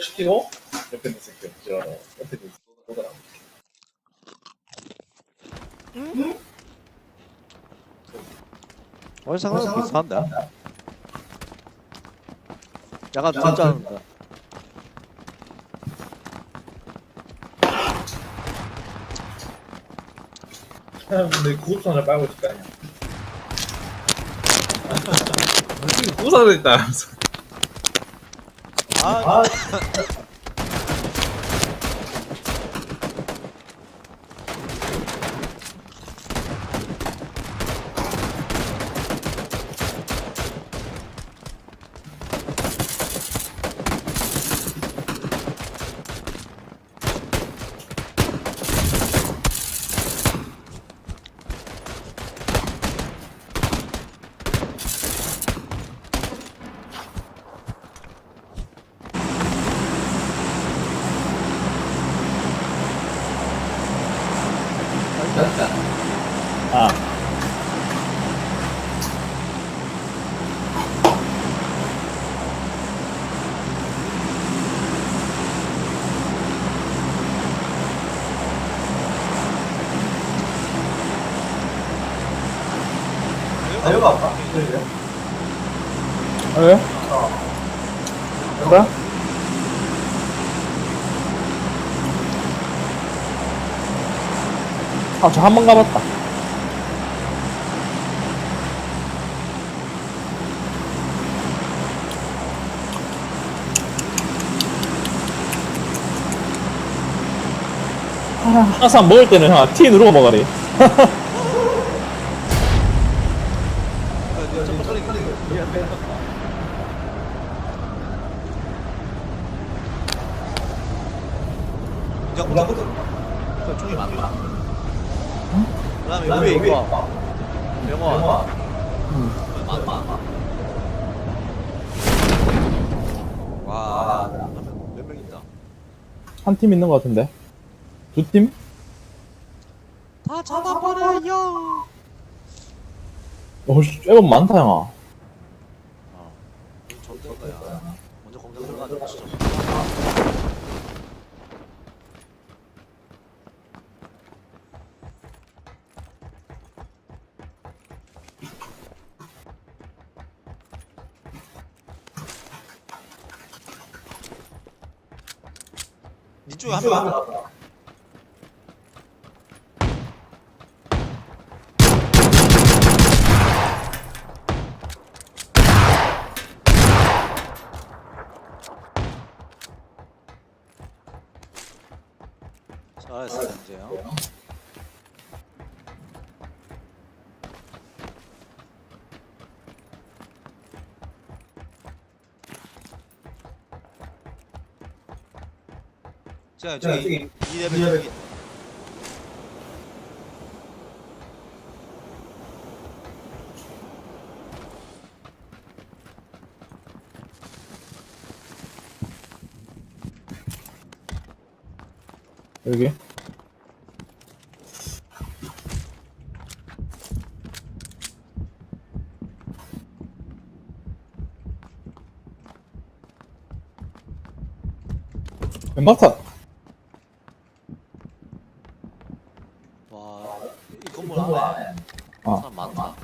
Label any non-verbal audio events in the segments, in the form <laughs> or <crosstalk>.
시키고 옆에 있는 새끼 저 옆에 있는 보더라. 원래 상황은 비슷한데. 약간 진짜는데. 근데 구급선을 빨고 있을 거 아니야. <laughs> 무슨 구급선을 있다. 아, 아. 내려가 봐. 왜? 그래? 아, 저 한 번 가봤다. 아, 항상 먹을 때는 형, T 누르고 먹으리. 인 정보다 그 총이 많다. 그다음에 위에 있고 병원 많다. 와, 몇 명 있다. 한 팀 있는 것 같은데. 두 팀? 다 잡아버려요. 어, 씨, 앨범 많다, 형아. 어, 좋은 거야. 먼저 공장 들어가지고 진짜. 니 쪽에 한명 왔다. 잘했어, 이제요. 자, 저기 이 레벨. 저기. 여기. 엠바타 와, 이 건물 안에 어. 사람 많다.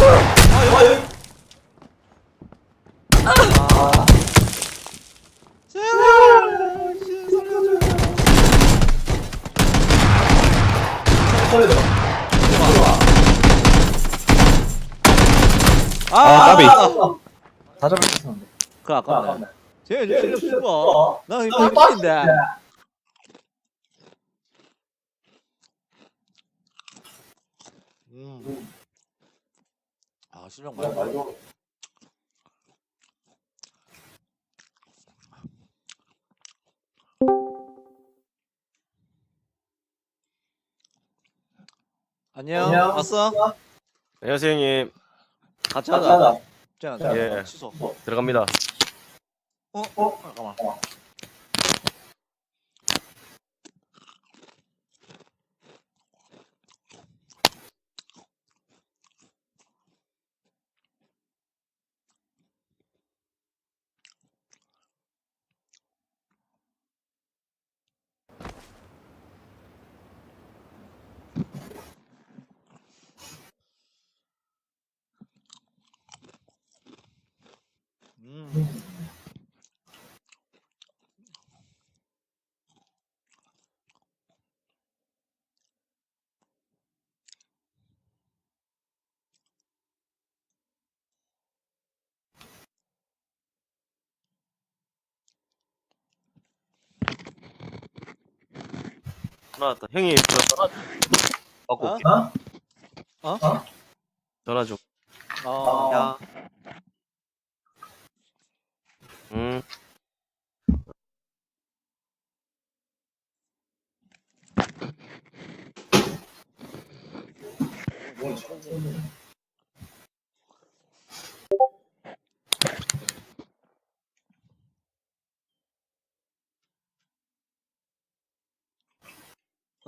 아, 여기, 여기. 아. 제발, 씨, 살려줘. 아, 아, 까비. 다 잡았었는데. 그 아깝네. 쟤 실력 죽어. 나 이거 빠진데. 음. 아 실력 많이. 안녕. 안녕. 왔어? 안녕하세요 형님 같이 하자. 자, 자, 예. 취소. 들어갑니다 어? 어? 잠깐만. 음. 전화왔다. 형이 전화 받고 어? 올게. 어? 어? 전화 좀. 어, 야.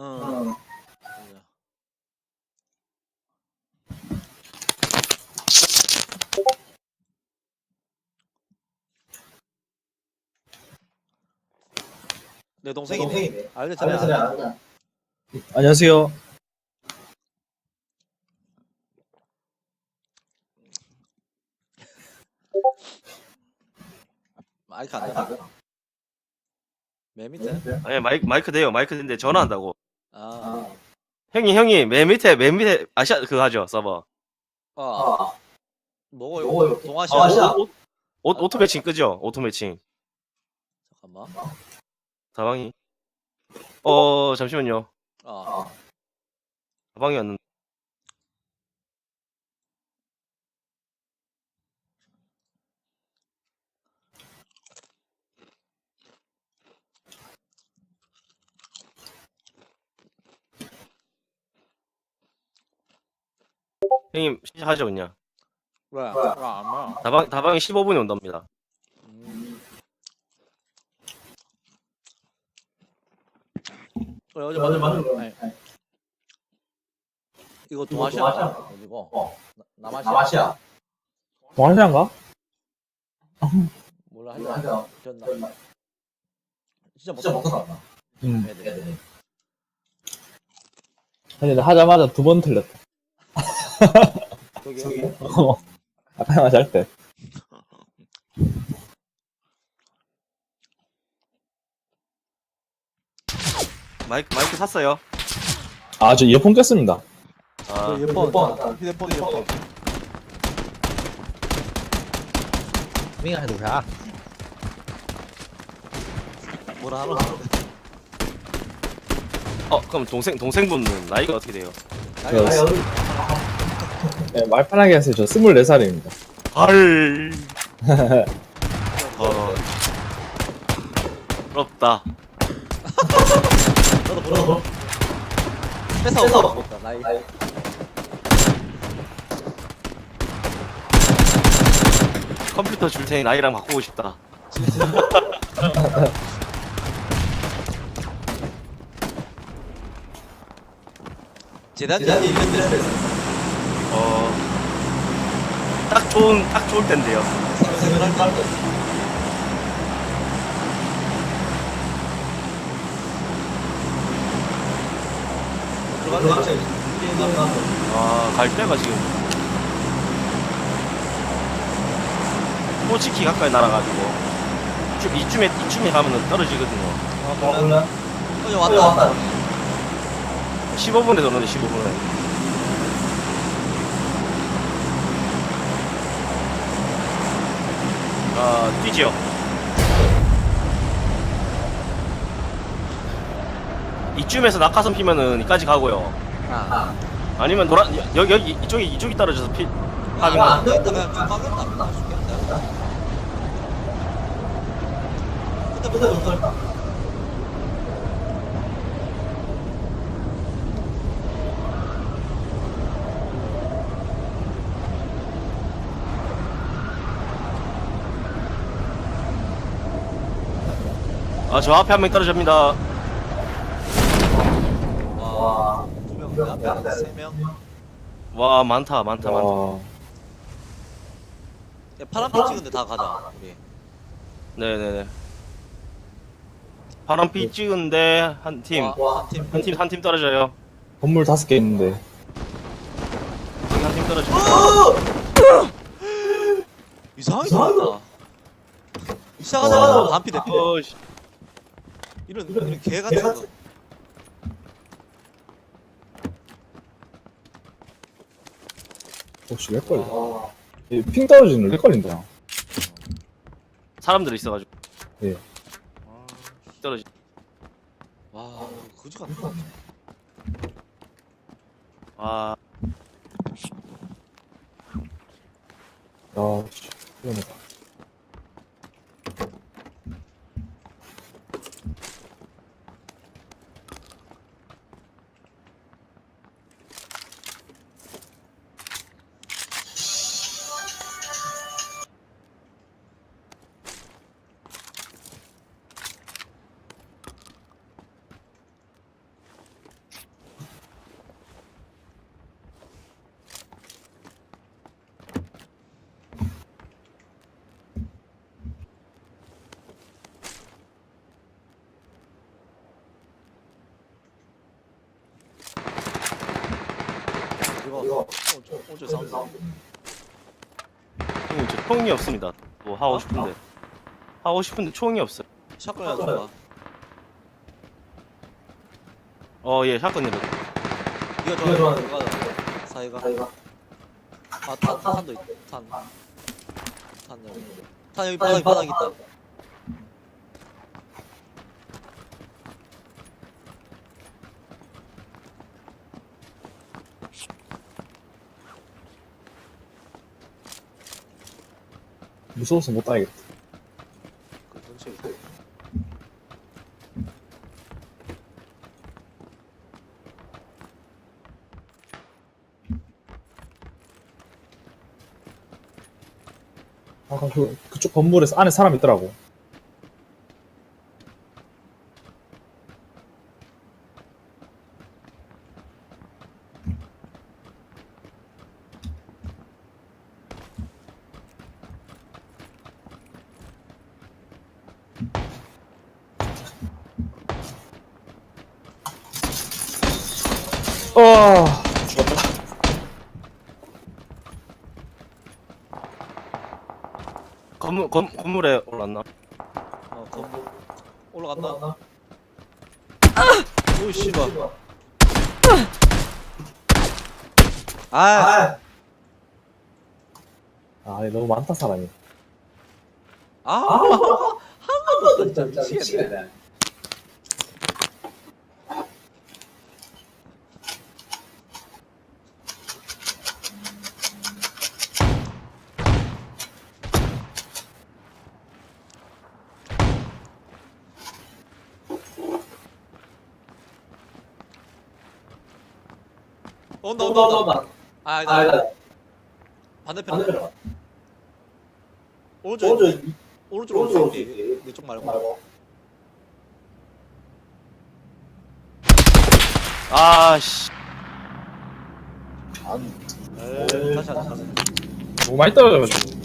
응. 내 동생이네. 알겠잖아. 안녕하세요. 마이크 안 돼. 맨 밑에? 아니 마이크 마이크 돼요. 마이크 되는데 전화한다고. 아. 형님 형님 맨 밑에 맨 밑에 아시아 그거 하죠 서버. 어. 뭐고 동아시아. 오, 오, 오, 오토 매칭 끄죠? 오토 매칭. 잠깐만. 다방이. 어 잠시만요. 어. 다방이 왔는데. 형님 시작하죠 그냥. 왜? 왜안 와? 다방 다방이 15분에 온답니다. 음. 그래 어제 맞은 거. 아니. 이거 동아시아 어디고? 나- 남아시아. 동아시아인가? 몰라 하자. 전 나. 진짜 못 살았다. 음. 애들. 근데 하자마자 두 번 틀렸다. 저기 어. 아까 하나 잘 때. 마이크 마이크 샀어요. 아, 저 이어폰 꼈습니다. 아, 휴대폰 휴대폰 휴대폰. 민가 해도 돼. 뭐라 하노? 어 그럼 동생 동생분은 나이가 어떻게 돼요? 저, 네, 말 편하게 하세요. 저 24살입니다. 헐. <laughs> 어. 부럽다. 너도 보러. 뺏어 뺏어 먹다 나이. 컴퓨터 줄 테니 나이랑 바꾸고 싶다. <laughs> 재단지 있는데. 어. 딱 좋은 딱 좋을 텐데요. 생각할 때. 들어가자. 아, 갈 때가 지금 호치키 가까이 날아가지고 좀 이쯤에 이쯤에 가면은 떨어지거든요. 어제 왔다. 15분에 도는데 15분에. 아, 뛰지요. 이쯤에서 낙하산 피면은 이까지 가고요. 아. 아니면 노란 여기 여기 이쪽이 이쪽이 떨어져서 피 아, 하면 안 되겠다. 그냥 좀 가겠다. 죽겠다. 그때부터 못 살까? 아 저 앞에 한 명 떨어집니다. 와. 두명 앞에 세 명. 와 많다 많다 많다. 와, 파란빛 찍은데 다 가자. 우리. 네네네. 파란 피 찍은데 한 팀. 와, 한 팀. 한 팀 한 팀 떨어져요. 건물 다섯 개 있는데. 한 팀 떨어져. 이상하게 생겼다. 시작하자마자 반피 대피. 어, 씨. 이런 이런 개 같은 거. 혹시 왜 걸려? 이핑 떨어지는 왜 걸린다. 사람들 있어가지고 예. 떨어지. 와, 거지 같다. 아 아, 씨. 위험하다. 오늘 사운드. 형님 저 총이 없습니다 뭐 하고 싶은데 하고 싶은데 총이 없어요 샷건이나 줘봐. 어예 샷건이라 이거 좋아. 이거 가자. 사이가. 아, 탄, 탄도 있다. 탄. 탄 여기. 탄 여기 바닥 바닥 있다. 무서워서 못 따겠다. 그 근처에 있다. 아, 그, 그쪽 건물에서 안에 사람 있더라고. 어, 죽었다. 건물 건, 건물에 올랐나 어, 건물 올라간다. 오 씨발. 아, 아, 아니, 너무 많다, 사람이. 아, 한 번도 진짜 미치겠네. 온다 온다 온다. 아, 아니다. 반대편. 오른쪽 오른쪽으로 오른쪽 내쪽 말고. 아씨 에이, 다시 하자. 다시. 하자. 너무 많이 떨어져가지고.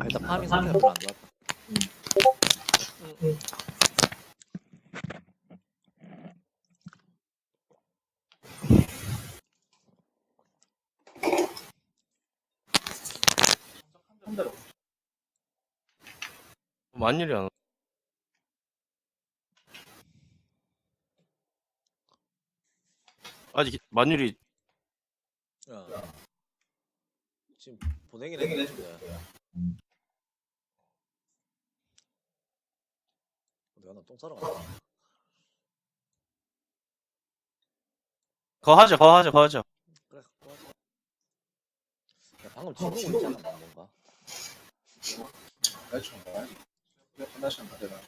아, 일단 파밍 상태가 별로 안 좋았다. 만일이 안 아직 만일이 야. 지금 보내긴 했는데. 내가 나똥 싸러 갔다. 거 하자 거 하자 거 하자 그래. 그거 하자. 야, 방금 진동 울리잖아 뭔가. 하나씩 받으라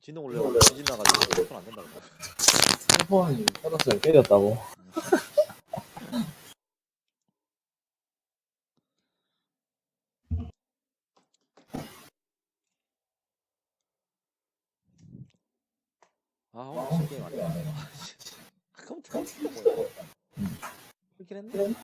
진동 울려. 진진 나가지고 손안 된다 그래. 핸드폰이 떨어져서 깨졌다고. 아, 오늘 게임 안 돼. 컴퓨터 컴퓨터 뭐야? 그렇긴 했네.